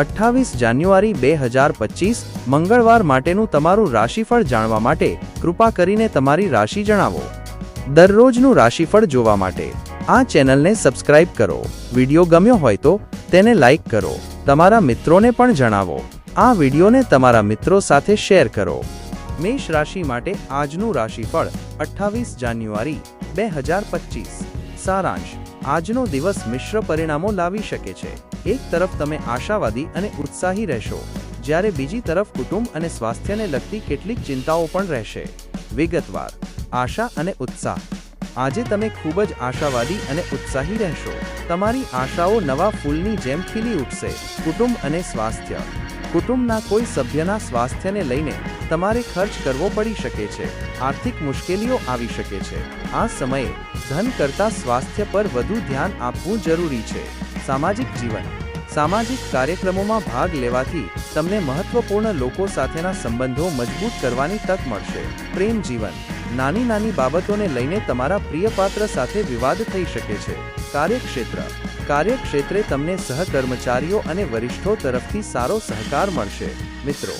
અઠ્ઠાવીસ જાન્યુઆરી બે હજાર પચીસ, મંગળવાર માટેનું તમારું રાશિફળ જાણવા માટે કૃપા કરીને તમારી રાશિ જણાવો. દરરોજનું રાશિફળ જોવા માટે આ ચેનલને સબસ્ક્રાઇબ કરો. વિડિયો ગમ્યો હોય તો તેને લાઇક કરો. તમારા મિત્રોને પણ જણાવો. આ વિડીયોને તમારા મિત્રો સાથે શેર કરો. મેષ રાશિ માટે આજનું રાશિફળ અઠ્ઠાવીસ જાન્યુઆરી બે હજાર પચીસ. સારાંશ. આજનો દિવસ મિશ્ર પરિણામો લાવી શકે છે. એક તરફ તમે આશાવાદી અને ઉત્સાહી રહેશો, જ્યારે બીજી તરફ કુટુંબ અને સ્વાસ્થ્યને લગતી કેટલીક ચિંતાઓ પણ રહેશે. વિગતવાર, આશા અને ઉત્સાહ. આજે તમે ખૂબ જ આશાવાદી અને ઉત્સાહી રહેશો. તમારી આશાઓ નવા ફૂલની જેમ ખીલી ઉઠશે. કુટુંબ અને સ્વાસ્થ્ય. કુટુંબના કોઈ સભ્યના સ્વાસ્થ્યને લઈને તમારે ખર્ચ કરવો પડી શકે છે. આર્થિક મુશ્કેલીઓ આવી શકે છે. આ સમયે ધન કરતાં સ્વાસ્થ્ય પર વધુ ધ્યાન આપવું જરૂરી છે. સામાજિક જીવન. સામાજિક કાર્યક્રમોમાં ભાગ લેવાથી તમને મહત્વપૂર્ણ લોકો સાથેના સંબંધો મજબૂત કરવાની તક મળશે. પ્રેમ જીવન. નાની નાની બાબતોને લઈને તમારા પ્રિય પાત્ર સાથે વિવાદ થઈ શકે છે. કાર્યક્ષેત્ર. કાર્યક્ષેત્રે તમને સહકર્મચારીઓ અને વરિષ્ઠો તરફથી સારો સહકાર મળશે. મિત્રો.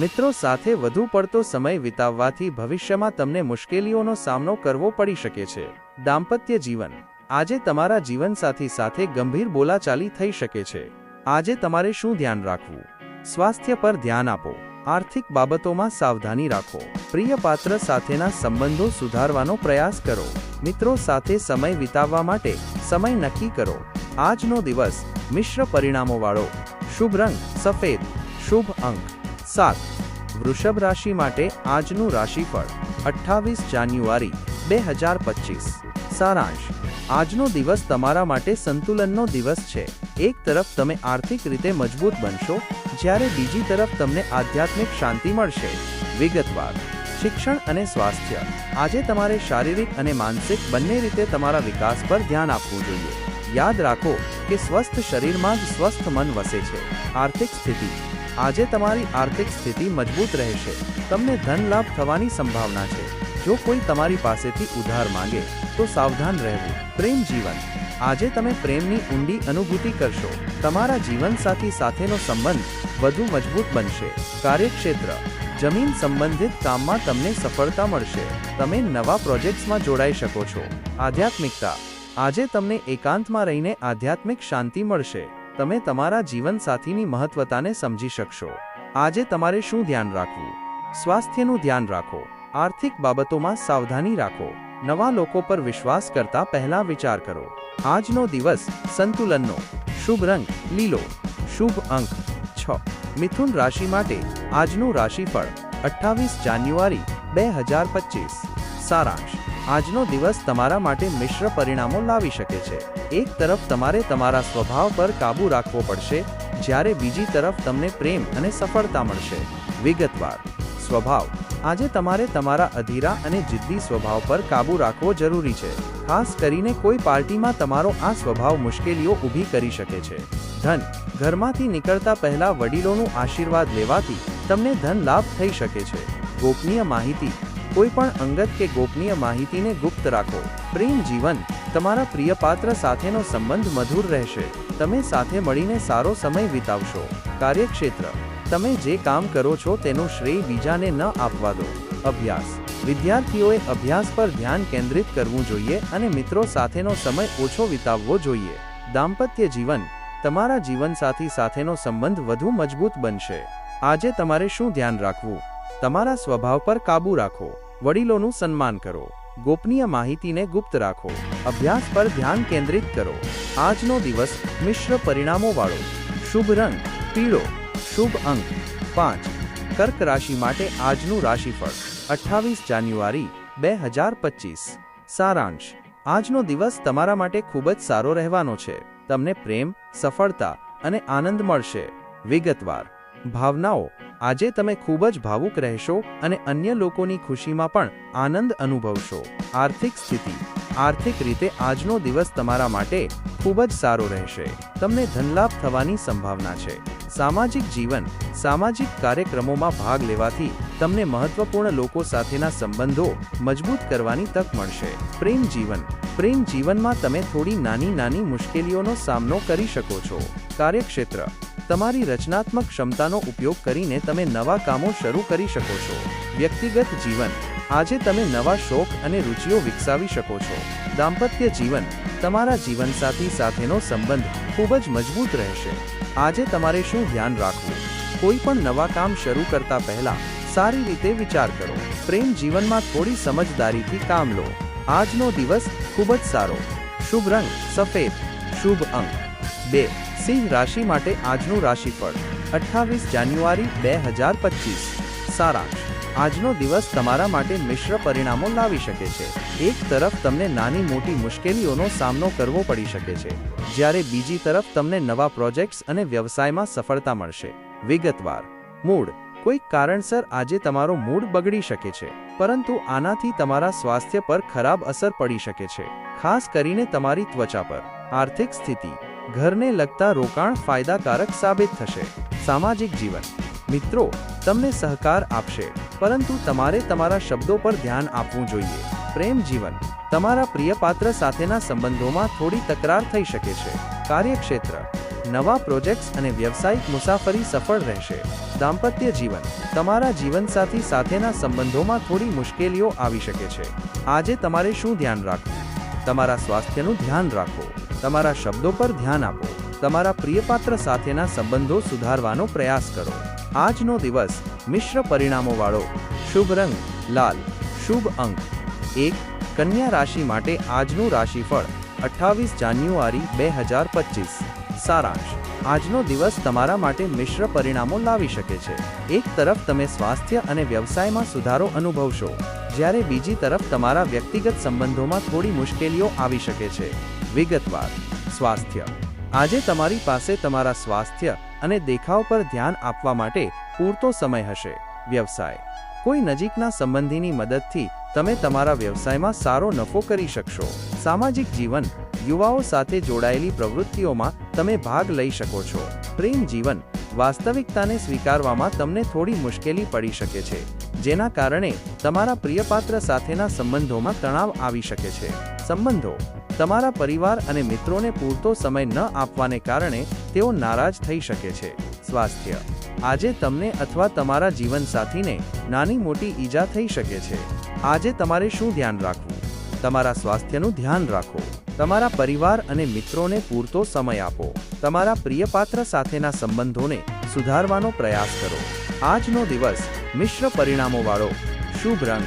મિત્રો સાથે વધુ પડતો સમય વિતાવવાથી ભવિષ્યમાં તમને મુશ્કેલીઓનો સામનો કરવો પડી શકે છે. દાંપત્ય જીવન. આજે તમારા જીવનસાથી સાથે ગંભીર બોલાચાલી થઈ શકે છે. આજે તમારે શું ધ્યાન રાખવું? સ્વાસ્થ્ય પર ધ્યાન આપો. આર્થિક બાબતોમાં સાવધાની રાખો. પ્રિય પાત્ર સાથેના સંબંધો સુધારવાનો પ્રયાસ કરો. મિત્રો સાથે સમય વિતાવવા માટે સમય નક્કી કરો. આજનો દિવસ મિશ્ર પરિણામોવાળો. શુભ રંગ, સફેદ. શુભ અંક. સાત. વૃષભ રાશિ માટે આજનું રાશિફળ. અઠ્ઠાવીસ જાન્યુઆરી, બે હજાર પચીસ. સારાંશ. આજનો દિવસ તમારા માટે સંતુલનનો દિવસ છે. એક તરફ તમે આર્થિક રીતે મજબૂત બનશો, જ્યારે બીજી તરફ તમને આધ્યાત્મિક શાંતિ મળશે. વિગતવાર. શિક્ષણ અને સ્વાસ્થ્ય. આજે તમારે શારીરિક અને માનસિક બંને રીતે તમારા વિકાસ પર ધ્યાન આપવું જોઈએ. યાદ રાખો કે સ્વસ્થ શરીરમાં જ સ્વસ્થ મન વસે છે. આર્થિક સ્થિતિ. આજે તમારી આર્થિક સ્થિતિ મજબૂત રહેશે. તમને ધન લાભ થવાની સંભાવના છે. જો કોઈ તમારી પાસેથી ઉધાર માંગે, તો સાવધાન રહેવું. પ્રેમ જીવન. આજે તમે પ્રેમની ઊંડી અનુભૂતિ કરશો. તમારા જીવનસાથી સાથેનો સંબંધ વધુ મજબૂત બનશે. કાર્યક્ષેત્ર. જમીન સંબંધિત કામમાં તમને સફળતા મળશે. તમે નવા પ્રોજેક્ટ્સમાં જોડાઈ શકો છો. આધ્યાત્મિકતા. આજે તમને એકાંતમાં રહીને આધ્યાત્મિક શાંતિ મળશે. તમે તમારા જીવનસાથીની મહત્વતાને સમજી શકશો. આજે તમારે શું ધ્યાન રાખવું? સ્વાસ્થ્યનું ધ્યાન રાખો. આર્થિક બાબતોમાં સાવધાની રાખો. નવા લોકો પર વિશ્વાસ કરતા પહેલા વિચાર કરો. આજનો દિવસ સંતુલનનો, શુભ રંગ, લીલો, શુભ અંક, છ. મિથુન રાશિ માટે આજનું રાશિફળ અઠ્ઠાવીસ જાન્યુઆરી બે હજાર પચીસ. સારાંશ, આજનો દિવસ તમારા માટે મિશ્ર પરિણામો લાવી શકે છે. એક તરફ તમારે તમારા સ્વભાવ પર કાબૂ રાખવો પડશે, જ્યારે બીજી તરફ તમને પ્રેમ અને સફળતા મળશે. વિગતવાર, સ્વભાવ આજે તમારે તમારા અધીરા અને જિદ્દી સ્વભાવ પર કાબૂ રાખવો જરૂરી છે. ખાસ કરીને કોઈ પાર્ટીમાં તમારો આ સ્વભાવ મુશ્કેલીઓ ઊભી કરી શકે છે. ધન. ઘરમાંથી નીકળતા પહેલા વડીલોનું આશીર્વાદ લેવાથી તમને ધન લાભ થઈ શકે છે. ગોપનીય માહિતી. કોઈ પણ અંગત કે ગોપનીય માહિતીને ગુપ્ત રાખો. પ્રેમ જીવન. તમારા પ્રિય પાત્ર સાથેનો સંબંધ મધુર રહેશે. તમે સાથે મળીને સારો સમય વિતાવશો. કાર્યક્ષેત્ર. તમે જે કામ કરો છો તેનો શ્રેય બીજાને ન આપવા દો. અભ્યાસ. વિદ્યાર્થીઓએ અભ્યાસ પર ધ્યાન કેન્દ્રિત કરવું જોઈએ અને મિત્રો સાથેનો સમય ઓછો વિતાવવો જોઈએ. દાંપત્ય જીવન. તમારા જીવનસાથી સાથેનો સંબંધ વધુ મજબૂત બનશે. આજે તમારે શું ધ્યાન રાખવું? તમારા સ્વભાવ પર કાબૂ રાખો. વડીલોનું સન્માન કરો. ગોપનીય માહિતીને ગુપ્ત રાખો. અભ્યાસ પર ધ્યાન કેન્દ્રિત કરો. આજનો દિવસ મિશ્ર પરિણામોવાળો શુભ રંગ. પીળો. શુભ અંક. પાંચ. કર્ક રાશિ માટે આજનું રાશિફળ, અઠ્ઠાવીસ જાન્યુઆરી, બે હજાર પચીસ. સારાંશ. આજનો દિવસ તમારા માટે ખૂબ જ સારો રહેવાનો છે. તમને પ્રેમ, સફળતા અને આનંદ મળશે. વિગતવાર. ભાવનાઓ. આજે તમે ખૂબ જ ભાવુક રહેશો અને અન્ય લોકોની ખુશીમાં પણ આનંદ અનુભવશો. આર્થિક સ્થિતિ. આર્થિક રીતે આજનો દિવસ તમારા માટે ખૂબ જ સારો રહેશે. તમને ધનલાભ થવાની સંભાવના છે. સામાજિક જીવન, સામાજિક કાર્યક્રમોમાં ભાગ લેવાથી તમને મહત્વપૂર્ણ લોકો સાથેના સંબંધો મજબૂત કરવાની તક મળશે. પ્રેમ જીવન, પ્રેમ જીવનમાં તમે થોડી નાની નાની મુશ્કેલીઓનો સામનો કરી શકો છો. કાર્યક્ષેત્ર, તમારી રચનાત્મક ક્ષમતાનો ઉપયોગ કરીને તમે નવા કામો શરૂ કરી શકો છો. વ્યક્તિગત જીવન, આજે તમે નવા શોખ અને રુચિઓ વિકસાવી શકો છો. દાંપત્ય જીવન, તમારા જીવનસાથી સાથેનો સંબંધ ખૂબ જ મજબૂત રહેશે. આજે તમારે શું ધ્યાન રાખવું? કોઈ પણ નવા કામ શરૂ કરતા પહેલા સારી રીતે વિચાર કરો. પ્રેમ જીવનમાં થોડી સમજદારીથી કામ લો. આજનો દિવસ ખૂબ જ સારો. શુભ રંગ, સફેદ. શુભ અંક. બે, સિંહ રાશિ માટે આજનું રાશિફળ. અઠ્ઠાવીસ જાન્યુઆરી બે હજાર પચીસ. સારાંશ. આજનો દિવસ તમારા માટે મિશ્ર પરિણામો લાવી શકે છે. એક તરફ તમને નાની મોટી મુશ્કેલીઓનો સામનો કરવો પડી શકે છે, જ્યારે બીજી તરફ તમને નવા પ્રોજેક્ટ્સ અને વ્યવસાયમાં સફળતા મળશે. વિગતવાર. મૂડ કોઈક કારણસર આજે તમારો મૂડ બગડી શકે છે, પરંતુ આનાથી તમારા સ્વાસ્થ્ય પર ખરાબ અસર પડી શકે છે, ખાસ કરીને તમારી ત્વચા પર. આર્થિક સ્થિતિ. ઘરને લગતા રોકાણ ફાયદાકારક સાબિત થશે. સામાજિક જીવન. મિત્રો, તમને સહકાર આપશે, પરંતુ તમારે તમારા શબ્દો પર ધ્યાન આપવું જોઈએ. પ્રેમ જીવન, તમારા પ્રિય પાત્ર સાથેના સંબંધોમાં થોડી તકરાર થઈ શકે છે. કાર્યક્ષેત્ર, નવા પ્રોજેક્ટ્સ અને વ્યવસાયિક મુસાફરી સફળ રહેશે. દાંપત્ય જીવન, તમારા જીવનસાથી સાથેના સંબંધોમાં થોડી મુશ્કેલીઓ આવી શકે છે. આજે તમારે શું ધ્યાન રાખવું? તમારા સ્વાસ્થ્યનું ધ્યાન રાખો. તમારા શબ્દો પર ધ્યાન આપો. તમારા પ્રિયપાત્ર સાથેના સંબંધો સુધારવાનો પ્રયાસ કરો. આજનો દિવસ મિશ્ર પરિણામોવાળો. શુભ રંગ, લાલ. શુભ અંક. એક કન્યા રાશિ માટે આજનું રાશિફળ અઠ્ઠાવીસ જાન્યુઆરી બે હજાર પચીસ. સારાંશ, આજનો દિવસ તમારા માટે મિશ્ર પરિણામો લાવી શકે છે. એક તરફ તમે સ્વાસ્થ્ય અને વ્યવસાયમાં સુધારો અનુભવશો, જ્યારે બીજી તરફ તમારા વ્યક્તિગત સંબંધોમાં થોડી મુશ્કેલીઓ આવી શકે છે. વિગતવાર, સ્વાસ્થ્ય, આજે તમારી પાસે તમારા સ્વાસ્થ્ય અને દેખાવ પર ધ્યાન આપવા માટે પૂરતો સમય હશે. વ્યવસાય, કોઈ નજીકના સંબંધીની મદદથી તમે તમારા વ્યવસાયમાં સારો નફો કરી શકશો. સામાજિક જીવન, યુવાઓ સાથે જોડાયેલી પ્રવૃત્તિઓમાં તમે ભાગ લઈ શકો છો. પ્રેમ જીવન, વાસ્તવિકતાને સ્વીકારવામાં તમને થોડી મુશ્કેલી પડી શકે છે, જેના કારણે તમારા પ્રિયપાત્ર સાથેના સંબંધોમાં તણાવ આવી શકે છે. સંબંધો, તમારા પરિવાર અને મિત્રોને પૂરતો સમય ન આપવાને કારણે તેઓ નારાજ થઈ શકે છે. સ્વાસ્થ્ય આજે તમને અથવા તમારા જીવનસાથીને નાની મોટી ઈજા થઈ શકે છે. આજે તમારે શું ધ્યાન રાખવું? તમારા સ્વાસ્થ્યનું ધ્યાન રાખો. તમારા પરિવાર અને મિત્રોને પૂરતો સમય આપો. તમારા પ્રિયપાત્ર સાથેના સંબંધોને સુધારવાનો પ્રયાસ કરો. આજનો દિવસ મિશ્ર પરિણામોવાળો શુભ રંગ.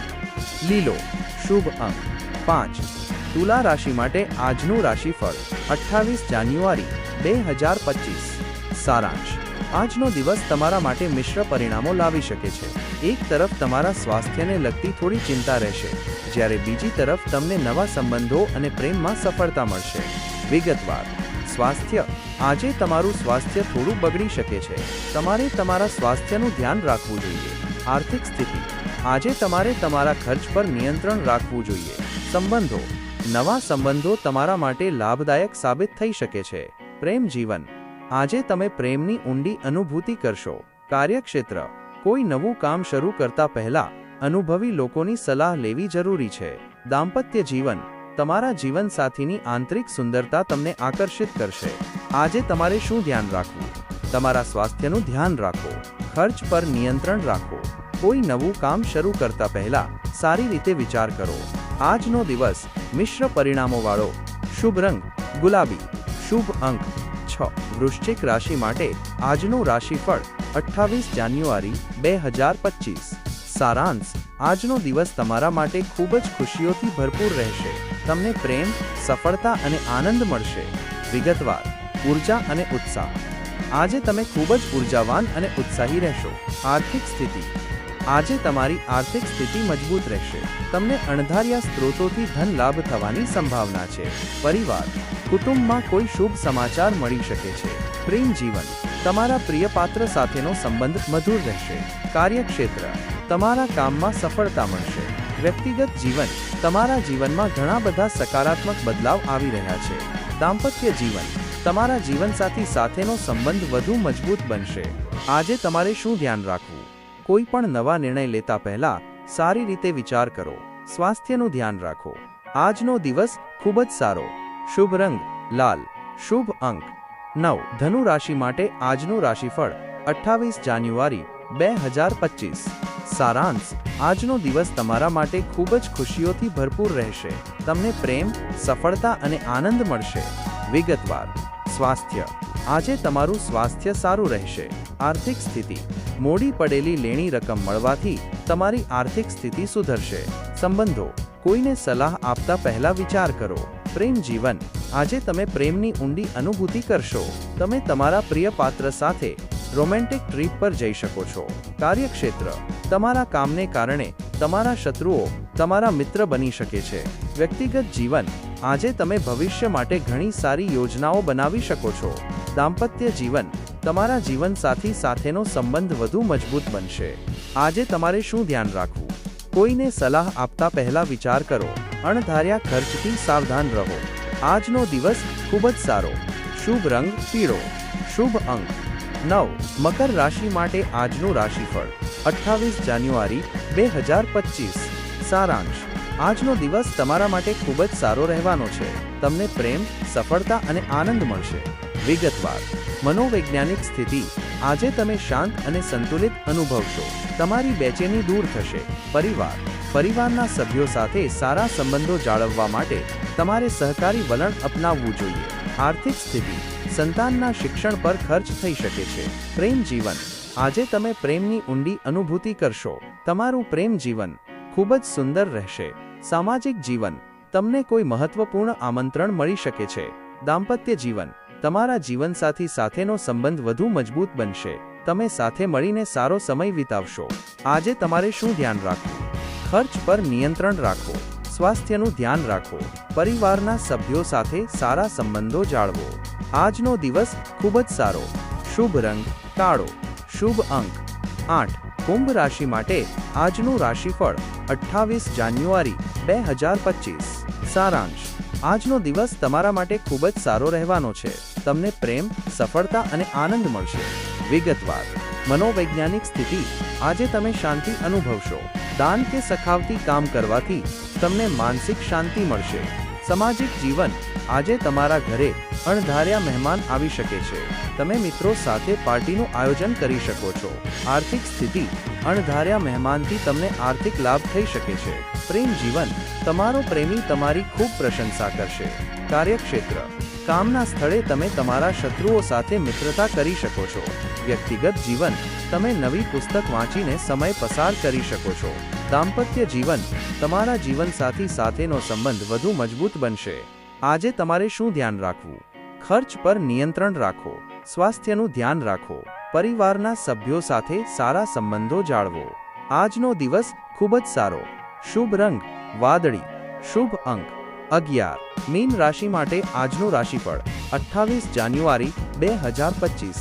લીલો. શુભ અંક. પાંચ. તુલા રાશિ માટે આજનું રાશિફળ અઠ્ઠાવીસ જાન્યુઆરી બે હજાર પચીસ. સારાંશ. આજનો દિવસ તમારા માટે મિશ્ર પરિણામો લાવી શકે છે. એક તરફ તમારા સ્વાસ્થ્યને લગતી થોડી ચિંતા રહેશે, જ્યારે બીજી તરફ તમને નવા સંબંધો અને પ્રેમમાં સફળતા મળશે. વિગતવાર સ્વાસ્થ્ય. આજે તમારું સ્વાસ્થ્ય થોડું બગડી શકે છે. તમારે તમારા સ્વાસ્થ્યનું ધ્યાન રાખવું જોઈએ. આર્થિક સ્થિતિ. આજે તમારે તમારા ખર્ચ પર નિયંત્રણ રાખવું જોઈએ. સંબંધો. નવા સંબંધો તમારા માટે લાભદાયક સાબિત થઈ શકે છે. પ્રેમ જીવન. આજે તમે પ્રેમની ઊંડી અનુભૂતિ કરશો. કાર્યક્ષેત્ર. કોઈ નવું કામ શરૂ કરતા પહેલા અનુભવી લોકોની સલાહ લેવી જરૂરી છે. દાંપત્ય જીવન. તમારા જીવનસાથીની આંતરિક સુંદરતા તમને આકર્ષિત કરશે. આજે તમારે શું ધ્યાન રાખવું? તમારા સ્વાસ્થ્યનું ધ્યાન રાખો. ખર્ચ પર નિયંત્રણ રાખો. કોઈ નવું કામ શરૂ કરતા પહેલા સારી રીતે વિચાર કરો. આજનો દિવસ મિશ્ર પરિણામોવાળો. શુભ રંગ. ગુલાબી. શુભ અંક. છ વૃશ્ચિક રાશિ માટે આજનું રાશિફળ અઠ્ઠાવીસ જાન્યુઆરી બે હજાર પચીસ. સારાંશ, આજનો દિવસ તમારા માટે ખૂબ જ ખુશીઓથી ભરપૂર રહેશે. તમને પ્રેમ, સફળતા અને આનંદ મળશે. વિગતવાર, ઊર્જા અને ઉત્સાહ. આજે તમે ખૂબ જ ઉર્જાવાન અને ઉત્સાહી રહેશો. આર્થિક સ્થિતિ. આજે તમારી આર્થિક સ્થિતિ મજબૂત રહેશે. તમને અણધાર્યા સ્ત્રોતોથી ધન લાભ થવાની સંભાવના છે. પરિવાર. કુટુંબમાં કોઈ શુભ સમાચાર મળી શકે છે. પ્રેમ જીવન, તમારા પ્રિય પાત્ર સાથેનો સંબંધ મધુર રહેશે. કાર્યક્ષેત્ર, તમારા કામમાં સફળતા મળશે. વ્યક્તિગત જીવન, તમારા જીવનમાં ઘણા બધા સકારાત્મક બદલાવ આવી રહ્યા છે. દાંપત્ય જીવન, તમારા જીવનસાથી સાથેનો સંબંધ વધુ મજબૂત બનશે. આજે તમારે શું ધ્યાન રાખવું? કોઈ પણ નવા નિર્ણય લેતા પહેલા સારી રીતે વિચાર કરો. સ્વાસ્થ્યનું ધ્યાન રાખો. આજનો દિવસ ખૂબ જ સારો. શુભ રંગ, લાલ. શુભ અંક, નવ. ધનુ રાશિ માટે આજનું રાશિફળ, અઠ્ઠાવીસ જાન્યુઆરી, બે હજાર પચીસ. સારાંશ, આજનો દિવસ તમારા માટે ખૂબ જ ખુશીઓથી ભરપૂર રહેશે. તમને પ્રેમ, સફળતા અને આનંદ મળશે. વિગતવાર, સ્વાસ્થ્ય. આજે તમારું સ્વાસ્થ્ય સારું રહેશે. આર્થિક સ્થિતિ. મોડી પડેલી લેણી રકમ મળવાથી તમારી આર્થિક સ્થિતિ સુધરશે. સંબંધો. કોઈને સલાહ આપતા પહેલા વિચાર કરો. પ્રેમ જીવન. આજે તમે પ્રેમની ઊંડી અનુભૂતિ કરશો. તમે તમારા પ્રિય પાત્ર સાથે રોમેન્ટિક ટ્રીપ પર જઈ શકો છો. કાર્યક્ષેત્ર. તમારા કામને કારણે તમારા શત્રુઓ તમારા મિત્ર બની શકે છે. વ્યક્તિગત જીવન. આજે તમે ભવિષ્ય માટે ઘણી સારી યોજનાઓ બનાવી શકો છો. દાંપત્ય જીવન. તમારા જીવનસાથી સાથેનો સંબંધ વધુ મજબૂત બનશે. આજે તમારે શું ધ્યાન રાખવું? કોઈને સલાહ આપતા પહેલા વિચાર કરો. અણધાર્યા ખર્ચથી સાવધાન રહો. આજનો દિવસ ખૂબ જ સારો. શુભ રંગ, પીળો. શુભ અંક. નવ. મકર રાશિ માટે આજનું રાશિફળ. અઠ્ઠાવીસ જાન્યુઆરી, બે હજાર પચીસ. સારાંશ. આજનો દિવસ તમારા માટે ખૂબ જ સારો રહેવાનો છે. તમને પ્રેમ, સફળતા અને આનંદ મળશે. વિગતવાર. મનોવૈજ્ઞાનિક સ્થિતિ. આજે તમે શાંત અને સંતુલિત અનુભવશો. તમારી બેચેની દૂર થશે. પરિવાર. પરિવારના સભ્યો સાથે સારા સંબંધો જાળવવા માટે તમારે સહકારી વલણ અપનાવવું જોઈએ. આર્થિક સ્થિતિ. સંતાનના શિક્ષણ પર ખર્ચ થઈ શકે છે. પ્રેમ જીવન. આજે તમે પ્રેમની ઊંડી અનુભૂતિ કરશો. તમારું પ્રેમ જીવન ખૂબ જ સુંદર રહેશે. સામાજિક જીવન. તમને કોઈ મહત્વપૂર્ણ આમંત્રણ મળી શકે છે. દાંપત્ય જીવન. તમારા જીવનસાથી સાથેનો સંબંધ વધુ મજબૂત બનશે. તમે સાથે મળીને સારો સમય વિતાવશો. આજે તમારે શું ધ્યાન રાખવું? ખર્ચ પર નિયંત્રણ રાખો. સ્વાસ્થ્યનું ધ્યાન રાખો. પરિવારના સભ્યો સાથે સારા સંબંધો જાળવો. આજનો દિવસ ખૂબ જ સારો. શુભ રંગ, કાળો. શુભ અંક. આઠ. કુંભ રાશિ માટે આજનું રાશિફળ અઠ્ઠાવીસ જાન્યુઆરી બે હજાર પચીસ. સારાંશ. આજનો દિવસ તમારા માટે ખૂબ જ સારો રહેવાનો છે. તમને પ્રેમ, સફળતા અને આનંદ મળશે. વિગતવાર, મનોવૈજ્ઞાનિક સ્થિતિ, આજે તમે શાંતિ અનુભવશો. દાન કે સખાવતી કામ કરવાથી તમને માનસિક શાંતિ મળશે. સામાજિક જીવન, આજે તમારા ઘરે અણધાર્યા મહેમાન આવી શકે છે. તમે મિત્રો સાથે પાર્ટીનું આયોજન કરી શકો છો. આર્થિક સ્થિતિ, અણધાર્યા મહેમાનથી તમને આર્થિક લાભ થઈ શકે છે. પ્રેમ જીવન, તમારો પ્રેમી તમારી ખૂબ પ્રશંસા કરશે. કાર્યક્ષેત્ર કામના સ્થળે તમે તમારા શત્રુઓ સાથે મિત્રતા કરી શકો છો. વ્યક્તિગત જીવન, તમે નવી પુસ્તક વાંચીને સમય પસાર કરી શકો છો. દાંપત્ય જીવન, તમારા જીવનસાથી સાથેનો સંબંધ વધુ મજબૂત બનશે. આજે તમારે શું ધ્યાન રાખવું? ખર્ચ પર નિયંત્રણ રાખો. સ્વાસ્થ્યનું ધ્યાન રાખો. પરિવારના સભ્યો સાથે સારા સંબંધો જાળવો. આજનો દિવસ ખૂબ જ સારો. શુભ રંગ, વાદળી. શુભ અંક. અગિયાર, મીન રાશિ માટે આજનું રાશિફળ, અઠ્ઠાવીસ જાન્યુઆરી બે હજાર પચીસ.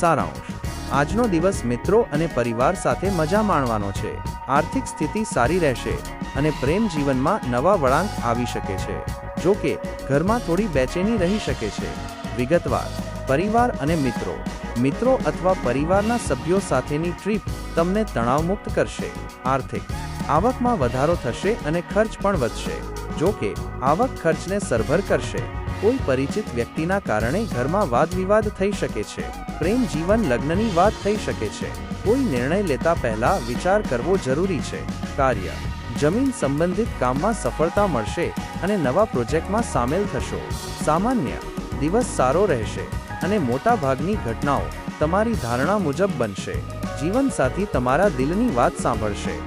સારાંશ, આજનો દિવસ મિત્રો અને પરિવાર સાથે મજા માણવાનો છે, આર્થિક સ્થિતિ સારી રહેશે અને પ્રેમ જીવનમાં નવા વળાંક આવી શકે છે, જો કે ઘરમાં થોડી બેચેની રહી શકે છે. વિગતવાર, પરિવાર અને મિત્રો મિત્રો અથવા પરિવારના સભ્યો સાથેની ટ્રીપ તમને તણાવમુક્ત કરશે, આર્થિક, આવકમાં વધારો થશે અને ખર્ચ પણ વધશે. જો કે, આવક ખર્ચને સરભર કરશે. કોઈ પરિચિત વ્યક્તિના કારણે ઘરમાં વાદવિવાદ થઈ શકે છે. પ્રેમ જીવન લગ્નની વાત થઈ શકે છે. કોઈ નિર્ણય લેતા પહેલા વિચાર કરવો જરૂરી છે. કાર્ય. જમીન સંબંધિત કામમાં સફળતા મળશે અને નવા પ્રોજેક્ટમાં સામેલ થશો. સામાન્ય. દિવસ સારો રહેશે અને મોટા ભાગની ઘટનાઓ તમારી ધારણા મુજબ બનશે. જીવનસાથી તમારા દિલની વાત સાંભળશે.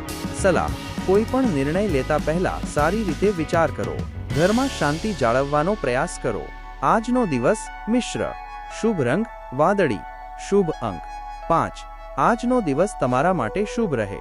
સલાહ. કોઈ પણ નિર્ણય લેતા પહેલા સારી રીતે વિચાર કરો. ઘરમાં શાંતિ જાળવવાનો પ્રયાસ કરો. આજનો દિવસ મિશ્ર. શુભ રંગ, વાદળી. શુભ અંક. પાંચ. આજનો દિવસ તમારા માટે શુભ રહે.